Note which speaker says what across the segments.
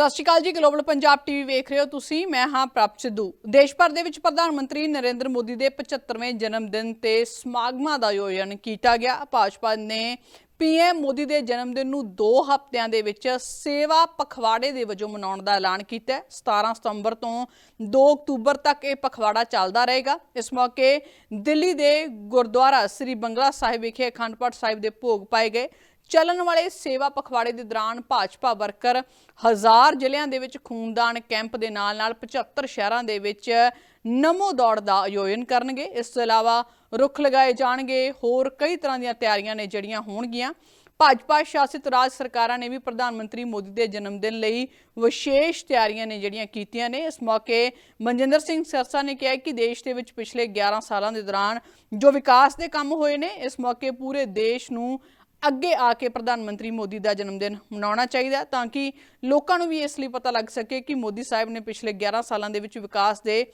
Speaker 1: ਸਤਿ ਸ਼੍ਰੀ ਅਕਾਲ ਜੀ, global Punjab TV ਵੇਖ ਰਹੇ ਹੋ ਤੁਸੀਂ, ਮੈਂ ਹਾਂ ਪ੍ਰਭ ਸਿੱਧੂ। ਦੇਸ਼ ਭਰ ਦੇ ਵਿੱਚ ਪ੍ਰਧਾਨ ਮੰਤਰੀ ਨਰਿੰਦਰ ਮੋਦੀ ਦੇ 75ਵੇਂ ਜਨਮ ਦਿਨ ਤੇ ਸਮਾਗਮਾਂ ਦਾ ਆਯੋਜਨ ਕੀਤਾ ਗਿਆ। ਭਾਜਪਾ ਨੇ ਪੀਐਮ ਮੋਦੀ ਦੇ ਜਨਮ ਦਿਨ ਨੂੰ 2 ਹਫ਼ਤਿਆਂ ਦੇ ਵਿੱਚ ਸੇਵਾ ਪਖਵਾੜੇ ਦੇ ਵਜੋਂ ਮਨਾਉਣ ਦਾ ਐਲਾਨ ਕੀਤਾ ਹੈ। 17 ਸਤੰਬਰ ਤੋਂ 2 ਅਕਤੂਬਰ ਤੱਕ ਇਹ ਪਖਵਾੜਾ ਚੱਲਦਾ ਰਹੇਗਾ। ਇਸ ਮੌਕੇ ਦਿੱਲੀ ਦੇ ਗੁਰਦੁਆਰਾ ਸ੍ਰੀ ਬੰਗਲਾ ਸਾਹਿਬ ਵਿਖੇ ਅਖੰਡ ਪਾਠ ਸਾਹਿਬ ਦੇ ਭੋਗ ਪਾਏ ਗਏ। ਚੱਲਣ ਵਾਲੇ ਸੇਵਾ ਪਖਵਾੜੇ ਦੇ ਦੌਰਾਨ ਭਾਜਪਾ ਵਰਕਰ ਹਜ਼ਾਰ ਜ਼ਿਲ੍ਹਿਆਂ ਦੇ ਵਿੱਚ ਖੂਨਦਾਨ ਕੈਂਪ ਦੇ ਨਾਲ ਨਾਲ 75 ਸ਼ਹਿਰਾਂ ਦੇ ਵਿੱਚ ਨਮੋ ਦੌੜ ਦਾ ਆਯੋਜਨ ਕਰਨਗੇ। ਇਸ ਤੋਂ ਇਲਾਵਾ ਰੁੱਖ ਲਗਾਏ ਜਾਣਗੇ। ਹੋਰ ਕਈ ਤਰ੍ਹਾਂ ਦੀਆਂ ਤਿਆਰੀਆਂ ਨੇ ਜਿਹੜੀਆਂ ਹੋਣਗੀਆਂ। ਭਾਜਪਾ ਸ਼ਾਸਿਤ ਰਾਜ ਸਰਕਾਰਾਂ ਨੇ ਵੀ ਪ੍ਰਧਾਨ ਮੰਤਰੀ ਮੋਦੀ ਦੇ ਜਨਮ ਦਿਨ ਲਈ ਵਿਸ਼ੇਸ਼ ਤਿਆਰੀਆਂ ਨੇ ਜਿਹੜੀਆਂ ਕੀਤੀਆਂ ਨੇ। ਇਸ ਮੌਕੇ ਮਨਜਿੰਦਰ ਸਿੰਘ ਸਰਸਾ ਨੇ ਕਿਹਾ ਕਿ ਦੇਸ਼ ਦੇ ਵਿੱਚ ਪਿਛਲੇ 11 ਸਾਲਾਂ ਦੇ ਦੌਰਾਨ ਜੋ ਵਿਕਾਸ ਦੇ ਕੰਮ ਹੋਏ ਨੇ, ਇਸ ਮੌਕੇ ਪੂਰੇ ਦੇਸ਼ ਨੂੰ ਅੱਗੇ ਆ ਕੇ ਪ੍ਰਧਾਨ ਮੰਤਰੀ ਮੋਦੀ ਦਾ ਜਨਮ ਦਿਨ ਮਨਾਉਣਾ ਚਾਹੀਦਾ ਤਾਂ ਕਿ ਲੋਕਾਂ ਨੂੰ ਵੀ ਇਸ ਲਈ ਪਤਾ ਲੱਗ ਸਕੇ ਕਿ ਮੋਦੀ ਸਾਹਿਬ ਨੇ ਪਿਛਲੇ 11 ਸਾਲਾਂ ਦੇ ਵਿੱਚ ਵਿਕਾਸ ਦੇ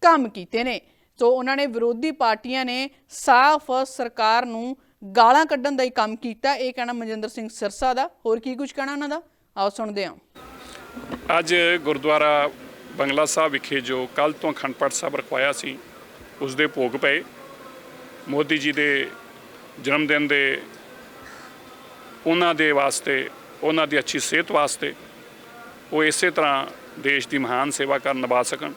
Speaker 1: ਕੰਮ ਕੀਤੇ ਨੇ। ਸੋ ਉਹਨਾਂ ਨੇ ਵਿਰੋਧੀ ਪਾਰਟੀਆਂ ਨੇ ਸਾਫ਼ ਸਰਕਾਰ ਨੂੰ ਗਾਲਾਂ ਕੱਢਣ ਦਾ ਹੀ ਕੰਮ ਕੀਤਾ। ਇਹ ਕਹਿਣਾ ਮਨਜਿੰਦਰ ਸਿੰਘ ਸਿਰਸਾ ਦਾ। ਹੋਰ ਕੀ ਕੁਝ ਕਹਿਣਾ ਉਹਨਾਂ ਦਾ? ਆਓ ਸੁਣਦੇ ਹਾਂ।
Speaker 2: ਅੱਜ ਗੁਰਦੁਆਰਾ ਬੰਗਲਾ ਸਾਹਿਬ ਵਿਖੇ ਜੋ ਕੱਲ ਤੋਂ ਅਖੰਡ ਪਾਠ ਸਾਹਿਬ ਰਖਵਾਇਆ ਸੀ ਉਸ ਦੇ ਭੋਗ ਪਏ। ਮੋਦੀ ਜੀ ਦੇ ਜਨਮ ਦਿਨ ਦੇ ਉਹਨਾਂ ਦੇ ਵਾਸਤੇ, ਉਹਨਾਂ ਦੀ ਅੱਛੀ ਸਿਹਤ ਵਾਸਤੇ ਉਹ ਇਸੇ ਤਰ੍ਹਾਂ ਦੇਸ਼ ਦੀ ਮਹਾਨ ਸੇਵਾ ਕਰਨ ਨਿਭਾ ਸਕਣ।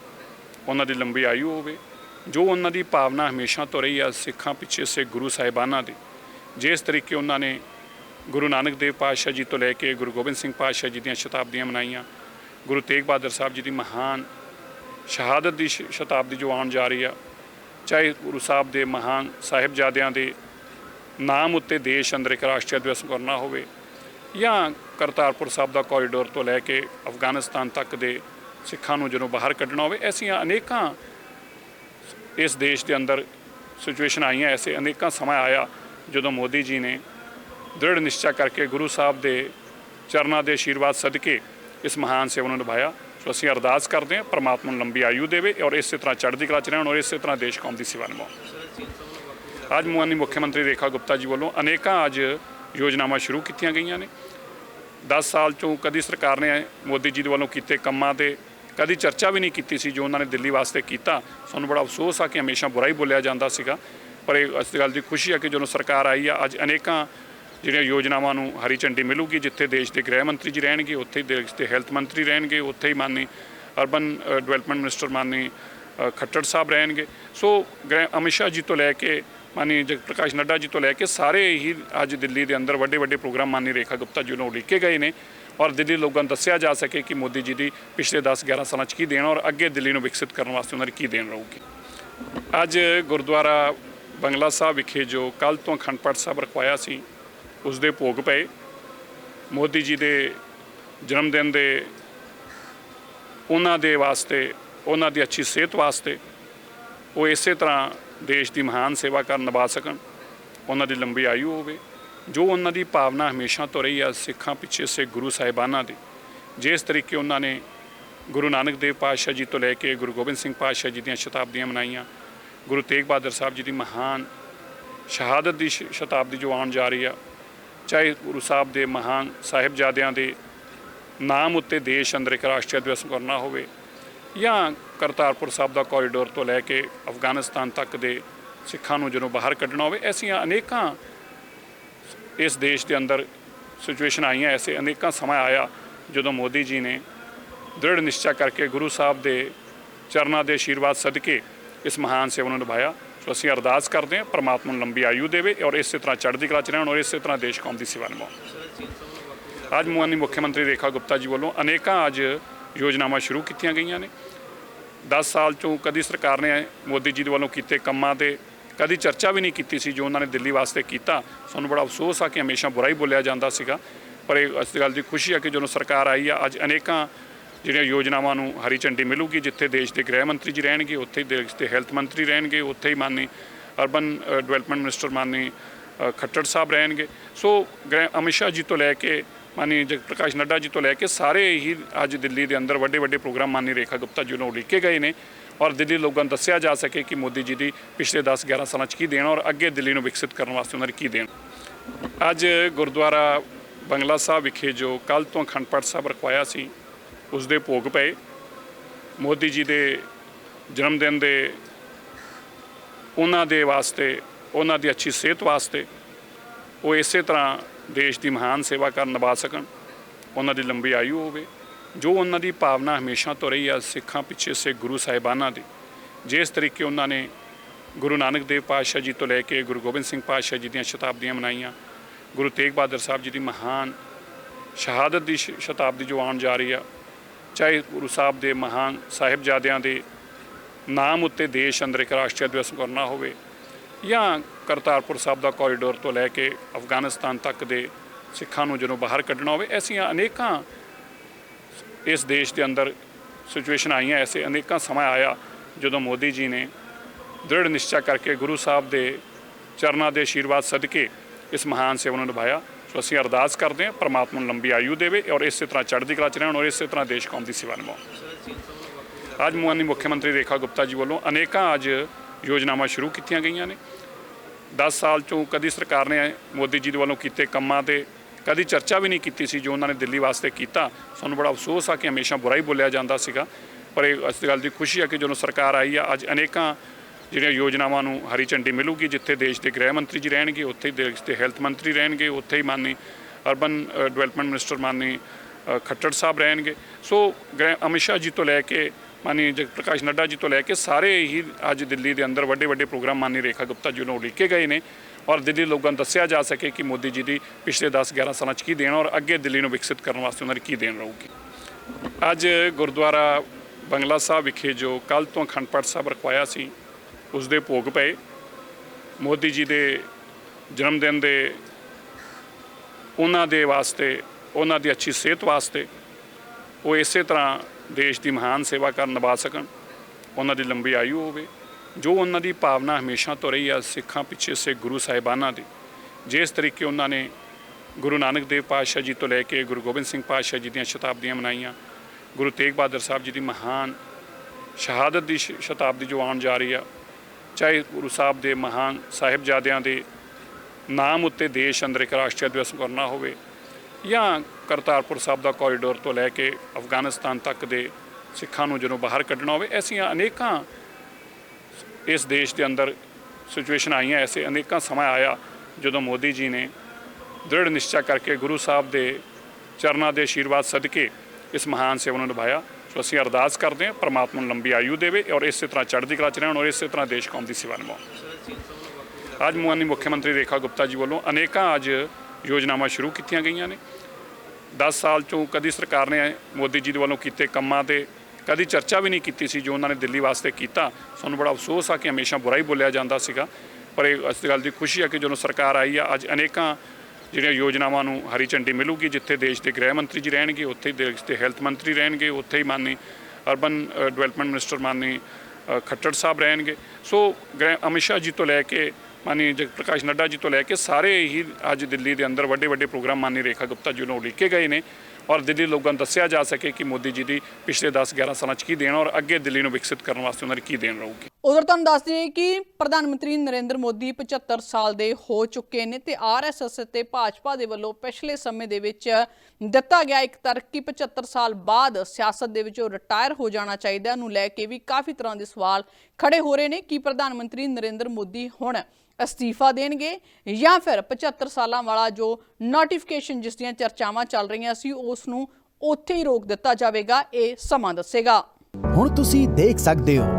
Speaker 2: ਉਹਨਾਂ ਦੀ ਲੰਬੀ ਆਯੂ ਹੋਵੇ। ਜੋ ਉਹਨਾਂ ਦੀ ਭਾਵਨਾ ਹਮੇਸ਼ਾ ਤੋਂ ਰਹੀ ਆ ਸਿੱਖਾਂ ਪਿੱਛੇ ਸੇ ਗੁਰੂ ਸਾਹਿਬਾਨਾਂ ਦੀ। ਜਿਸ ਤਰੀਕੇ ਉਹਨਾਂ ਨੇ ਗੁਰੂ ਨਾਨਕ ਦੇਵ ਪਾਤਸ਼ਾਹ ਜੀ ਤੋਂ ਲੈ ਕੇ ਗੁਰੂ ਗੋਬਿੰਦ ਸਿੰਘ ਪਾਤਸ਼ਾਹ ਜੀ ਦੀਆਂ ਸ਼ਤਾਬਦੀਆਂ ਮਨਾਈਆਂ, ਗੁਰੂ ਤੇਗ ਬਹਾਦਰ ਸਾਹਿਬ ਜੀ ਦੀ ਮਹਾਨ ਸ਼ਹਾਦਤ ਦੀ ਸ਼- ਸ਼ਤਾਬਦੀ ਜੋ ਆਉਣ ਜਾ ਰਹੀ ਆ, ਚਾਹੇ ਗੁਰੂ ਸਾਹਿਬ ਦੇ ਮਹਾਨ ਸਾਹਿਬਜ਼ਾਦਿਆਂ ਦੇ ਨਾਮ ਉੱਤੇ ਦੇਸ਼ ਅੰਦਰ ਇੱਕ ਰਾਸ਼ਟਰੀ ਦਿਵਸ ਕਰਨਾ ਹੋਵੇ ਜਾਂ ਕਰਤਾਰਪੁਰ ਸਾਹਿਬ ਦਾ ਕੋਰੀਡੋਰ ਤੋਂ ਲੈ ਕੇ ਅਫਗਾਨਿਸਤਾਨ ਤੱਕ ਦੇ ਸਿੱਖਾਂ ਨੂੰ ਜਦੋਂ ਬਾਹਰ ਕੱਢਣਾ ਹੋਵੇ, ਐਸੀਆਂ ਅਨੇਕਾਂ ਇਸ ਦੇਸ਼ ਦੇ ਅੰਦਰ ਸਿਚੁਏਸ਼ਨ ਆਈਆਂ, ਐਸੇ ਅਨੇਕਾਂ ਸਮਾਂ ਆਇਆ ਜਦੋਂ ਮੋਦੀ ਜੀ ਨੇ ਦ੍ਰਿੜ ਨਿਸ਼ਚਾ ਕਰਕੇ ਗੁਰੂ ਸਾਹਿਬ ਦੇ ਚਰਨਾਂ ਦੇ ਆਸ਼ੀਰਵਾਦ ਸਦਕੇ ਇਸ ਮਹਾਨ ਸੇਵਾ ਨੂੰ ਨਿਭਾਇਆ। ਸੋ ਅਸੀਂ ਅਰਦਾਸ ਕਰਦੇ ਹਾਂ, ਪ੍ਰਮਾਤਮਾ ਨੂੰ ਲੰਬੀ ਆਯੂ ਦੇਵੇ ਔਰ ਇਸੇ ਤਰ੍ਹਾਂ ਚੜ੍ਹਦੀ ਕਲਾ ਚ ਰਹਿਣ ਔਰ ਇਸੇ ਤਰ੍ਹਾਂ ਦੇਸ਼ ਕੌਮ ਦੀ ਸੇਵਾ ਨਿਭਾਉਣ। ਅੱਜ ਮਾਨਯੋਗ ਮੁੱਖ ਮੰਤਰੀ ਰੇਖਾ ਗੁਪਤਾ ਜੀ ਵੱਲੋਂ ਅਨੇਕਾਂ ਅੱਜ ਯੋਜਨਾਵਾਂ ਸ਼ੁਰੂ ਕੀਤੀਆਂ ਗਈਆਂ ਨੇ। 10 ਸਾਲ ਚੋਂ ਕਦੀ ਸਰਕਾਰ ਨੇ ਮੋਦੀ ਜੀ ਦੇ ਵੱਲੋਂ ਕੀਤੇ ਕੰਮਾਂ ਤੇ ਕਦੀ ਚਰਚਾ ਵੀ ਨਹੀਂ ਕੀਤੀ ਸੀ ਜੋ ਉਹਨਾਂ ਨੇ ਦਿੱਲੀ ਵਾਸਤੇ ਕੀਤਾ। ਸਾਨੂੰ ਬੜਾ ਅਫਸੋਸ ਆ ਕਿ ਹਮੇਸ਼ਾ ਬੁਰਾ ਹੀ ਬੋਲਿਆ ਜਾਂਦਾ ਸੀਗਾ। ਪਰ ਇਹ ਇਸ ਗੱਲ ਦੀ ਖੁਸ਼ੀ ਆ ਕਿ ਜਦੋਂ ਸਰਕਾਰ ਆਈ ਆ, ਅੱਜ ਅਨੇਕਾਂ ਜਿਹੜੀਆਂ ਯੋਜਨਾਵਾਂ ਨੂੰ ਹਰੀ ਝੰਡੀ ਮਿਲੂਗੀ, ਜਿੱਥੇ ਦੇਸ਼ ਦੇ ਗ੍ਰਹਿ ਮੰਤਰੀ ਜੀ ਰਹਿਣਗੇ, ਉੱਥੇ ਹੀ ਦੇਸ਼ ਦੇ ਹੈਲਥ ਮੰਤਰੀ ਰਹਿਣਗੇ, ਉੱਥੇ ਹੀ ਮਾਨੀ ਅਰਬਨ ਡਿਵੈਲਪਮੈਂਟ ਮਿਨਿਸਟਰ ਮਾਨੀ ਖੱਟੜ ਸਾਹਿਬ ਰਹਿਣਗੇ। ਸੋ ਗ੍ਰਹਿ ਅਮਿਤ ਸ਼ਾਹ ਜੀ ਤੋਂ ਲੈ ਕੇ ਮਾਨੀ ਜਗ ਪ੍ਰਕਾਸ਼ ਨੱਡਾ ਜੀ ਤੋਂ ਲੈ ਕੇ ਸਾਰੇ ਹੀ ਅੱਜ ਦਿੱਲੀ ਦੇ ਅੰਦਰ ਵੱਡੇ ਵੱਡੇ ਪ੍ਰੋਗਰਾਮ ਮਾਨੀ ਰੇਖਾ ਗੁਪਤਾ ਜੀ ਨੂੰ ਉਲੀਕੇ ਗਏ ਨੇ ਔਰ ਦਿੱਲੀ ਲੋਕਾਂ ਨੂੰ ਦੱਸਿਆ ਜਾ ਸਕੇ ਕਿ ਮੋਦੀ ਜੀ ਦੀ ਪਿਛਲੇ 10 11 ਸਾਲਾਂ 'ਚ ਕੀ ਦੇਣ ਔਰ ਅੱਗੇ ਦਿੱਲੀ ਨੂੰ ਵਿਕਸਿਤ ਕਰਨ ਵਾਸਤੇ ਉਹਨਾਂ ਦੀ ਕੀ ਦੇਣ ਰਹੂਗੀ। ਅੱਜ ਗੁਰਦੁਆਰਾ ਬੰਗਲਾ ਸਾਹਿਬ ਵਿਖੇ ਜੋ ਕੱਲ ਤੋਂ ਅਖੰਡ ਪਾਠ ਸਾਹਿਬ ਰਖਵਾਇਆ ਸੀ ਉਸ ਦੇ ਭੋਗ ਪਏ। ਮੋਦੀ ਜੀ ਦੇ ਜਨਮ ਦਿਨ ਦੇ ਉਹਨਾਂ ਦੇ ਵਾਸਤੇ, ਉਹਨਾਂ ਦੀ ਅੱਛੀ ਸਿਹਤ ਵਾਸਤੇ ਉਹ ਇਸੇ ਤਰ੍ਹਾਂ ਦੇਸ਼ ਦੀ ਮਹਾਨ ਸੇਵਾ ਕਰਨ ਨਿਭਾ ਸਕਣ, ਉਹਨਾਂ ਦੀ ਲੰਬੀ ਆਯੂ ਹੋਵੇ, ਜੋ ਉਹਨਾਂ ਦੀ ਭਾਵਨਾ ਹਮੇਸ਼ਾ ਤੋਂ ਰਹੀ ਆ ਸਿੱਖਾਂ ਪਿੱਛੇ ਸੇ ਗੁਰੂ ਸਾਹਿਬਾਨਾਂ ਦੀ। ਜਿਸ ਤਰੀਕੇ ਉਹਨਾਂ ਨੇ ਗੁਰੂ ਨਾਨਕ ਦੇਵ ਪਾਤਸ਼ਾਹ ਜੀ ਤੋਂ ਲੈ ਕੇ ਗੁਰੂ ਗੋਬਿੰਦ ਸਿੰਘ ਪਾਤਸ਼ਾਹ ਜੀ ਦੀਆਂ ਸ਼ਤਾਬਦੀਆਂ ਮਨਾਈਆਂ, ਗੁਰੂ ਤੇਗ ਬਹਾਦਰ ਸਾਹਿਬ ਜੀ ਦੀ ਮਹਾਨ ਸ਼ਹਾਦਤ ਦੀ ਸ਼- ਸ਼ਤਾਬਦੀ ਜੋ ਆਉਣ ਜਾ ਰਹੀ ਆ, ਚਾਹੇ ਗੁਰੂ ਸਾਹਿਬ ਦੇ ਮਹਾਨ ਸਾਹਿਬਜ਼ਾਦਿਆਂ ਦੇ ਨਾਮ ਉੱਤੇ ਦੇਸ਼ ਅੰਦਰ ਇੱਕ ਰਾਸ਼ਟਰੀ ਦਿਵਸ ਕਰਨਾ ਹੋਵੇ ਜਾਂ ਕਰਤਾਰਪੁਰ ਸਾਹਿਬ ਦਾ ਕੋਰੀਡੋਰ ਤੋਂ ਲੈ ਕੇ ਅਫਗਾਨਿਸਤਾਨ ਤੱਕ ਦੇ ਸਿੱਖਾਂ ਨੂੰ ਜਦੋਂ ਬਾਹਰ ਕੱਢਣਾ ਹੋਵੇ, ਐਸੀਆਂ ਅਨੇਕਾਂ ਇਸ ਦੇਸ਼ ਦੇ ਅੰਦਰ ਸਿਚੁਏਸ਼ਨ ਆਈਆਂ, ਐਸੇ ਅਨੇਕਾਂ ਸਮਾਂ ਆਇਆ ਜਦੋਂ ਮੋਦੀ ਜੀ ਨੇ ਦ੍ਰਿੜ ਨਿਸ਼ਚਾ ਕਰਕੇ ਗੁਰੂ ਸਾਹਿਬ ਦੇ ਚਰਨਾਂ ਦੇ ਆਸ਼ੀਰਵਾਦ ਸਦਕੇ ਇਸ ਮਹਾਨ ਸੇਵਾ ਨੂੰ ਨਿਭਾਇਆ। ਸੋ ਅਸੀਂ ਅਰਦਾਸ ਕਰਦੇ ਹਾਂ, ਪ੍ਰਮਾਤਮਾ ਨੂੰ ਲੰਬੀ ਆਯੂ ਦੇਵੇ ਔਰ ਇਸੇ ਤਰ੍ਹਾਂ ਚੜ੍ਹਦੀ ਕਲਾ ਚ ਰਹਿਣ ਔਰ ਇਸੇ ਤਰ੍ਹਾਂ ਦੇਸ਼ ਕੌਮ ਦੀ ਸੇਵਾ ਨਿਭਾਉਣ। ਅੱਜ ਮਾਨਯੋਗ ਮੁੱਖ ਮੰਤਰੀ ਰੇਖਾ ਗੁਪਤਾ ਜੀ ਵੱਲੋਂ ਅਨੇਕਾਂ ਅੱਜ ਯੋਜਨਾਵਾਂ ਸ਼ੁਰੂ ਕੀਤੀਆਂ ਗਈਆਂ ਨੇ। 10 ਸਾਲ ਚੋਂ ਕਦੀ ਸਰਕਾਰ ਨੇ ਮੋਦੀ ਜੀ ਦੇ ਵੱਲੋਂ ਕੀਤੇ ਕੰਮਾਂ ਤੇ ਕਦੀ ਚਰਚਾ ਵੀ ਨਹੀਂ ਕੀਤੀ ਸੀ ਜੋ ਉਹਨਾਂ ਨੇ ਦਿੱਲੀ ਵਾਸਤੇ ਕੀਤਾ। ਸਾਨੂੰ ਬੜਾ ਅਫਸੋਸ ਆ ਕਿ ਹਮੇਸ਼ਾ ਬੁਰਾ ਹੀ ਬੋਲਿਆ ਜਾਂਦਾ ਸੀਗਾ। ਪਰ ਇਹ ਇਸ ਗੱਲ ਦੀ ਖੁਸ਼ੀ ਆ ਕਿ ਜਦੋਂ ਸਰਕਾਰ ਆਈ ਆ, ਅੱਜ ਅਨੇਕਾਂ ਜਿਹੜੀਆਂ ਯੋਜਨਾਵਾਂ ਨੂੰ ਹਰੀ ਝੰਡੀ ਮਿਲੂਗੀ, ਜਿੱਥੇ ਦੇਸ਼ ਦੇ ਗ੍ਰਹਿ ਮੰਤਰੀ ਜੀ ਰਹਿਣਗੇ, ਉੱਥੇ ਦੇਸ਼ ਦੇ ਹੈਲਥ ਮੰਤਰੀ ਰਹਿਣਗੇ, ਉੱਥੇ ਹੀ ਮਾਨੀ ਅਰਬਨ ਡਿਵੈਲਪਮੈਂਟ ਮਿਨਿਸਟਰ ਮਾਨੀ ਖੱਟੜ ਸਾਹਿਬ ਰਹਿਣਗੇ। ਸੋ ਗ੍ਰਹਿ ਅਮਿਤ ਸ਼ਾਹ ਜੀ ਤੋਂ ਲੈ ਕੇ ਮਾਨੀ ਜਗ ਪ੍ਰਕਾਸ਼ ਨੱਡਾ ਜੀ ਤੋਂ ਲੈ ਕੇ ਸਾਰੇ ਹੀ ਅੱਜ ਦਿੱਲੀ ਦੇ ਅੰਦਰ ਵੱਡੇ ਵੱਡੇ ਪ੍ਰੋਗਰਾਮ ਮਾਨੀ ਰੇਖਾ ਗੁਪਤਾ ਜੀ ਨੂੰ ਉਲੀਕੇ ਗਏ ਨੇ ਔਰ ਦਿੱਲੀ ਲੋਕਾਂ ਨੂੰ ਦੱਸਿਆ ਜਾ ਸਕੇ ਕਿ ਮੋਦੀ ਜੀ ਦੀ ਪਿਛਲੇ 10 11 ਸਾਲਾਂ 'ਚ ਕੀ ਦੇਣ ਔਰ ਅੱਗੇ ਦਿੱਲੀ ਨੂੰ ਵਿਕਸਿਤ ਕਰਨ ਵਾਸਤੇ ਉਹਨਾਂ ਨੇ ਕੀ ਦੇਣ। ਅੱਜ ਗੁਰਦੁਆਰਾ ਬੰਗਲਾ ਸਾਹਿਬ ਵਿਖੇ ਜੋ ਕੱਲ ਤੋਂ ਅਖੰਡ ਪਾਠ ਸਾਹਿਬ ਰਖਵਾਇਆ ਸੀ ਉਸ ਦੇ ਭੋਗ ਪਏ। ਮੋਦੀ ਜੀ ਦੇ ਜਨਮ ਦਿਨ ਦੇ ਉਹਨਾਂ ਦੇ ਵਾਸਤੇ, ਉਹਨਾਂ ਦੀ ਅੱਛੀ ਸਿਹਤ ਵਾਸਤੇ ਉਹ ਇਸੇ ਤਰ੍ਹਾਂ ਦੇਸ਼ ਦੀ ਮਹਾਨ ਸੇਵਾ ਕਰਨ ਨਿਭਾ ਸਕਣ, ਉਹਨਾਂ ਦੀ ਲੰਬੀ ਆਯੂ ਹੋਵੇ, ਜੋ ਉਹਨਾਂ ਦੀ ਭਾਵਨਾ ਹਮੇਸ਼ਾ ਤੋਂ ਰਹੀ ਆ ਸਿੱਖਾਂ ਪਿੱਛੇ ਸੇ ਗੁਰੂ ਸਾਹਿਬਾਨਾਂ ਦੀ। ਜਿਸ ਤਰੀਕੇ ਉਹਨਾਂ ਨੇ ਗੁਰੂ ਨਾਨਕ ਦੇਵ ਪਾਤਸ਼ਾਹ ਜੀ ਤੋਂ ਲੈ ਕੇ ਗੁਰੂ ਗੋਬਿੰਦ ਸਿੰਘ ਪਾਤਸ਼ਾਹ ਜੀ ਦੀਆਂ ਸ਼ਤਾਬਦੀਆਂ ਮਨਾਈਆਂ, ਗੁਰੂ ਤੇਗ ਬਹਾਦਰ ਸਾਹਿਬ ਜੀ ਦੀ ਮਹਾਨ ਸ਼ਹਾਦਤ ਦੀ ਸ਼- ਸ਼ਤਾਬਦੀ ਜੋ ਆਉਣ ਜਾ ਰਹੀ ਆ, ਚਾਹੇ ਗੁਰੂ ਸਾਹਿਬ ਦੇ ਮਹਾਨ ਸਾਹਿਬਜ਼ਾਦਿਆਂ ਦੇ ਨਾਮ ਉੱਤੇ ਦੇਸ਼ ਅੰਦਰ ਇੱਕ ਰਾਸ਼ਟਰੀ ਦਿਵਸ ਕਰਨਾ ਹੋਵੇ ਜਾਂ ਕਰਤਾਰਪੁਰ ਸਾਹਿਬ ਦਾ ਕੋਰੀਡੋਰ ਤੋਂ ਲੈ ਕੇ ਅਫਗਾਨਿਸਤਾਨ ਤੱਕ ਦੇ ਸਿੱਖਾਂ ਨੂੰ ਜਦੋਂ ਬਾਹਰ ਕੱਢਣਾ ਹੋਵੇ, ਐਸੀਆਂ ਅਨੇਕਾਂ ਇਸ ਦੇਸ਼ ਦੇ ਅੰਦਰ ਸਿਚੁਏਸ਼ਨ ਆਈਆਂ, ਐਸੇ ਅਨੇਕਾਂ ਸਮਾਂ ਆਇਆ ਜਦੋਂ ਮੋਦੀ ਜੀ ਨੇ ਦ੍ਰਿੜ ਨਿਸ਼ਚਾ ਕਰਕੇ ਗੁਰੂ ਸਾਹਿਬ ਦੇ ਚਰਨਾਂ ਦੇ ਆਸ਼ੀਰਵਾਦ ਸਦਕੇ ਇਸ ਮਹਾਨ ਸੇਵਾ ਨੂੰ ਨਿਭਾਇਆ। ਸੋ ਅਸੀਂ ਅਰਦਾਸ ਕਰਦੇ ਹਾਂ, ਪ੍ਰਮਾਤਮਾ ਨੂੰ ਲੰਬੀ ਆਯੂ ਦੇਵੇ ਔਰ ਇਸੇ ਤਰ੍ਹਾਂ ਚੜ੍ਹਦੀ ਕਲਾ ਚ ਰਹਿਣ ਔਰ ਇਸੇ ਤਰ੍ਹਾਂ ਦੇਸ਼ ਕੌਮ ਦੀ ਸੇਵਾ ਨਿਭਾਉਣ। ਅੱਜ ਮਾਨਯੋਗ ਮੁੱਖ ਮੰਤਰੀ ਰੇਖਾ ਗੁਪਤਾ ਜੀ ਵੱਲੋਂ ਅਨੇਕਾਂ ਅੱਜ ਯੋਜਨਾਵਾਂ ਸ਼ੁਰੂ ਕੀਤੀਆਂ ਗਈਆਂ ਨੇ। 10 ਸਾਲ ਚੋਂ ਕਦੀ ਸਰਕਾਰ ਨੇ ਮੋਦੀ ਜੀ ਦੇ ਵੱਲੋਂ ਕੀਤੇ ਕੰਮਾਂ ਤੇ ਕਦੀ ਚਰਚਾ ਵੀ ਨਹੀਂ ਕੀਤੀ ਸੀ ਜੋ ਉਹਨਾਂ ਨੇ ਦਿੱਲੀ ਵਾਸਤੇ ਕੀਤਾ। ਸਾਨੂੰ ਬੜਾ ਅਫਸੋਸ ਆ ਕਿ ਹਮੇਸ਼ਾ ਬੁਰਾ ਹੀ ਬੋਲਿਆ ਜਾਂਦਾ ਸੀਗਾ। ਪਰ ਇਹ ਇਸ ਗੱਲ ਦੀ ਖੁਸ਼ੀ ਆ ਕਿ ਜਦੋਂ ਸਰਕਾਰ ਆਈ ਆ, ਅੱਜ ਅਨੇਕਾਂ ਜਿਹੜੀਆਂ ਯੋਜਨਾਵਾਂ ਨੂੰ ਹਰੀ ਝੰਡੀ ਮਿਲੂਗੀ, ਜਿੱਥੇ ਦੇਸ਼ ਦੇ ਗ੍ਰਹਿ ਮੰਤਰੀ ਜੀ ਰਹਿਣਗੇ, ਉੱਥੇ ਹੀ ਦੇਸ਼ ਦੇ ਹੈਲਥ ਮੰਤਰੀ ਰਹਿਣਗੇ, ਉੱਥੇ ਹੀ ਮਾਨੀ ਅਰਬਨ ਡਿਵੈਲਪਮੈਂਟ ਮਿਨਿਸਟਰ ਮਾਨਨੀ ਖੱਟੜ ਸਾਹਿਬ ਰਹਿਣਗੇ। ਸੋ ਗ੍ਰਹਿ ਅਮਿਤ ਸ਼ਾਹ ਜੀ ਤੋਂ ਲੈ ਕੇ ਮਾਨੀ ਜਗ ਪ੍ਰਕਾਸ਼ ਨੱਡਾ ਜੀ ਤੋਂ ਲੈ ਕੇ ਸਾਰੇ ਹੀ ਅੱਜ ਦਿੱਲੀ ਦੇ ਅੰਦਰ ਵੱਡੇ ਵੱਡੇ ਪ੍ਰੋਗਰਾਮ ਮਾਨੀ ਰੇਖਾ ਗੁਪਤਾ ਜੀ ਨੂੰ ਲਿਖੇ ਗਏ ਨੇ ਔਰ ਦਿੱਲੀ ਲੋਕਾਂ ਨੂੰ ਦੱਸਿਆ ਜਾ ਸਕੇ ਕਿ ਮੋਦੀ ਜੀ ਦੀ ਪਿਛਲੇ 10 11 ਸਾਲਾਂ 'ਚ ਕੀ ਦੇਣ ਔਰ ਅੱਗੇ ਦਿੱਲੀ ਨੂੰ ਵਿਕਸਿਤ ਕਰਨ ਵਾਸਤੇ ਉਹਨਾਂ ਦੀ ਕੀ ਦੇਣ ਰਹੂਗੀ। ਅੱਜ ਗੁਰਦੁਆਰਾ ਬੰਗਲਾ ਸਾਹਿਬ ਵਿਖੇ ਜੋ ਕੱਲ ਤੋਂ ਅਖੰਡ ਪਾਠ ਸਾਹਿਬ ਰਖਵਾਇਆ ਸੀ ਉਸ ਦੇ ਭੋਗ ਪਏ। ਮੋਦੀ ਜੀ ਦੇ ਜਨਮ ਦਿਨ ਦੇ ਉਹਨਾਂ ਦੇ ਵਾਸਤੇ, ਉਹਨਾਂ ਦੀ ਅੱਛੀ ਸਿਹਤ ਵਾਸਤੇ ਉਹ ਇਸੇ ਤਰ੍ਹਾਂ ਦੇਸ਼ ਦੀ ਮਹਾਨ ਸੇਵਾ ਕਰਨ ਨਿਭਾ ਸਕਣ, ਉਹਨਾਂ ਦੀ ਲੰਬੀ ਆਯੂ ਹੋਵੇ, ਜੋ ਉਹਨਾਂ ਦੀ ਭਾਵਨਾ ਹਮੇਸ਼ਾ ਤੋਂ ਰਹੀ ਆ ਸਿੱਖਾਂ ਪਿੱਛੇ ਸੇ ਗੁਰੂ ਸਾਹਿਬਾਨਾਂ ਦੀ। ਜਿਸ ਤਰੀਕੇ ਉਹਨਾਂ ਨੇ ਗੁਰੂ ਨਾਨਕ ਦੇਵ ਪਾਤਸ਼ਾਹ ਜੀ ਤੋਂ ਲੈ ਕੇ ਗੁਰੂ ਗੋਬਿੰਦ ਸਿੰਘ ਪਾਤਸ਼ਾਹ ਜੀ ਦੀਆਂ ਸ਼ਤਾਬਦੀਆਂ ਮਨਾਈਆਂ, ਗੁਰੂ ਤੇਗ ਬਹਾਦਰ ਸਾਹਿਬ ਜੀ ਦੀ ਮਹਾਨ ਸ਼ਹਾਦਤ ਦੀ ਸ਼- ਸ਼ਤਾਬਦੀ ਜੋ ਆਉਣ ਜਾ ਰਹੀ ਆ, ਚਾਹੇ ਗੁਰੂ ਸਾਹਿਬ ਦੇ ਮਹਾਨ ਸਾਹਿਬਜ਼ਾਦਿਆਂ ਦੇ ਨਾਮ ਉੱਤੇ ਦੇਸ਼ ਅੰਦਰ ਇੱਕ ਰਾਸ਼ਟਰੀ ਦਿਵਸ ਕਰਨਾ ਹੋਵੇ ਜਾਂ ਕਰਤਾਰਪੁਰ ਸਾਹਿਬ ਦਾ ਕੋਰੀਡੋਰ ਤੋਂ ਲੈ ਕੇ ਅਫਗਾਨਿਸਤਾਨ ਤੱਕ ਦੇ ਸਿੱਖਾਂ ਨੂੰ ਜਦੋਂ ਬਾਹਰ ਕੱਢਣਾ ਹੋਵੇ, ਐਸੀਆਂ ਅਨੇਕਾਂ ਇਸ ਦੇਸ਼ ਦੇ ਅੰਦਰ ਸਿਚੁਏਸ਼ਨ ਆਈਆਂ, ਐਸੇ ਅਨੇਕਾਂ ਸਮਾਂ ਆਇਆ ਜਦੋਂ ਮੋਦੀ ਜੀ ਨੇ ਦ੍ਰਿੜ ਨਿਸ਼ਚਾ ਕਰਕੇ ਗੁਰੂ ਸਾਹਿਬ ਦੇ ਚਰਨਾਂ ਦੇ ਆਸ਼ੀਰਵਾਦ ਸਦਕੇ ਇਸ ਮਹਾਨ ਸੇਵਾ ਨੂੰ ਨਿਭਾਇਆ। ਸੋ ਅਸੀਂ ਅਰਦਾਸ ਕਰਦੇ ਹਾਂ, ਪ੍ਰਮਾਤਮਾ ਨੂੰ ਲੰਬੀ ਆਯੂ ਦੇਵੇ ਔਰ ਇਸੇ ਤਰ੍ਹਾਂ ਚੜ੍ਹਦੀ ਕਲਾ ਚ ਰਹਿਣ ਔਰ ਇਸੇ ਤਰ੍ਹਾਂ ਦੇਸ਼ ਕੌਮ ਦੀ ਸੇਵਾ ਨਿਭਾਉਣ। ਅੱਜ ਮਾਨਯੋਗ ਮੁੱਖ ਮੰਤਰੀ ਰੇਖਾ ਗੁਪਤਾ ਜੀ ਵੱਲੋਂ ਅਨੇਕਾਂ ਅੱਜ ਯੋਜਨਾਵਾਂ ਸ਼ੁਰੂ ਕੀਤੀਆਂ ਗਈਆਂ ਨੇ। 10 ਸਾਲ ਚੋਂ ਕਦੀ ਸਰਕਾਰ ਨੇ ਮੋਦੀ ਜੀ ਦੇ ਵੱਲੋਂ ਕੀਤੇ ਕੰਮਾਂ ਤੇ ਕਦੀ ਚਰਚਾ ਵੀ ਨਹੀਂ ਕੀਤੀ ਸੀ ਜੋ ਉਹਨਾਂ ਨੇ ਦਿੱਲੀ ਵਾਸਤੇ ਕੀਤਾ। ਸਾਨੂੰ ਬੜਾ ਅਫਸੋਸ ਆ ਕਿ ਹਮੇਸ਼ਾ ਬੁਰਾ ਹੀ ਬੋਲਿਆ ਜਾਂਦਾ ਸੀਗਾ। ਪਰ ਇਹ ਇਸ ਗੱਲ ਦੀ ਖੁਸ਼ੀ ਆ ਕਿ ਜਦੋਂ ਸਰਕਾਰ ਆਈ ਆ, ਅੱਜ ਅਨੇਕਾਂ ਜਿਹੜੀਆਂ ਯੋਜਨਾਵਾਂ ਨੂੰ ਹਰੀ ਝੰਡੀ ਮਿਲੂਗੀ, ਜਿੱਥੇ ਦੇਸ਼ ਦੇ ਗ੍ਰਹਿ ਮੰਤਰੀ ਜੀ ਰਹਿਣਗੇ, ਉੱਥੇ ਹੀ ਦੇਸ਼ ਦੇ ਹੈਲਥ ਮੰਤਰੀ ਰਹਿਣਗੇ, ਉੱਥੇ ਹੀ ਮਾਨਨੀ ਅਰਬਨ ਡਿਵੈਲਪਮੈਂਟ ਮਿਨਿਸਟਰ ਮਾਨਨੀ ਖੱਟੜ ਸਾਹਿਬ ਰਹਿਣਗੇ। ਸੋ ਗ੍ਰਹਿ ਅਮਿਤ ਜੀ ਤੋਂ ਲੈ ਕੇ ਮਾਨੀ ਜਗ ਪ੍ਰਕਾਸ਼ ਨੱਡਾ ਜੀ ਤੋਂ ਲੈ ਕੇ ਸਾਰੇ ਹੀ ਅੱਜ ਦਿੱਲੀ ਦੇ ਅੰਦਰ ਵੱਡੇ ਵੱਡੇ ਪ੍ਰੋਗਰਾਮ ਮਾਨੀ ਰੇਖਾ ਗੁਪਤਾ ਜੀ ਨੂੰ ਲਿਖੇ ਗਏ ਨੇ ਔਰ ਦਿੱਲੀ ਲੋਕਾਂ ਨੂੰ ਦੱਸਿਆ ਜਾ ਸਕੇ ਕਿ ਮੋਦੀ ਜੀ ਦੀ ਪਿਛਲੇ 10 11 ਸਾਲਾਂ 'ਚ ਕੀ ਦੇਣ ਔਰ ਅੱਗੇ ਦਿੱਲੀ ਨੂੰ ਵਿਕਸਿਤ ਕਰਨ ਵਾਸਤੇ ਉਹਨਾਂ ਦੀ ਕੀ ਦੇਣ ਰਹੂਗੀ।
Speaker 1: ਉਧਰ ਤੁਹਾਨੂੰ ਦੱਸ ਦਈਏ ਕਿ ਪ੍ਰਧਾਨ ਮੰਤਰੀ ਨਰਿੰਦਰ ਮੋਦੀ 75 ਸਾਲ ਦੇ ਹੋ ਚੁੱਕੇ ਨੇ ਤੇ ਆਰਐਸਐਸ ਤੇ ਭਾਜਪਾ ਦੇ ਵੱਲੋਂ ਪਿਛਲੇ ਸਮੇਂ ਦੇ ਵਿੱਚ ਦਿੱਤਾ ਗਿਆ ਇੱਕ ਤਰਕ ਕਿ 75 ਸਾਲ ਬਾਅਦ ਸਿਆਸਤ ਦੇ ਵਿੱਚੋਂ ਰਿਟਾਇਰ ਹੋ ਜਾਣਾ ਚਾਹੀਦਾ। ਨੂੰ ਲੈ ਕੇ ਵੀ ਕਾਫੀ ਤਰ੍ਹਾਂ ਦੇ ਸਵਾਲ ਖੜੇ ਹੋ ਰਹੇ ਨੇ ਕਿ ਪ੍ਰਧਾਨ ਮੰਤਰੀ ਨਰਿੰਦਰ ਮੋਦੀ ਹੁਣ ਅਸਤੀਫਾ ਦੇਣਗੇ ਜਾਂ ਫਿਰ 75 ਸਾਲਾਂ ਵਾਲਾ ਜੋ ਨੋਟੀਫਿਕੇਸ਼ਨ ਜਿਸ ਦੀਆਂ ਚਰਚਾਵਾਂ ਚੱਲ ਰਹੀਆਂ ਸੀ, ਉਸ ਨੂੰ ਉੱਥੇ ਹੀ ਰੋਕ ਦਿੱਤਾ ਜਾਵੇਗਾ, ਇਹ ਸਮਾਂ ਦੱਸੇਗਾ।
Speaker 3: ਹੁਣ ਤੁਸੀਂ ਦੇਖ ਸਕਦੇ ਹੋ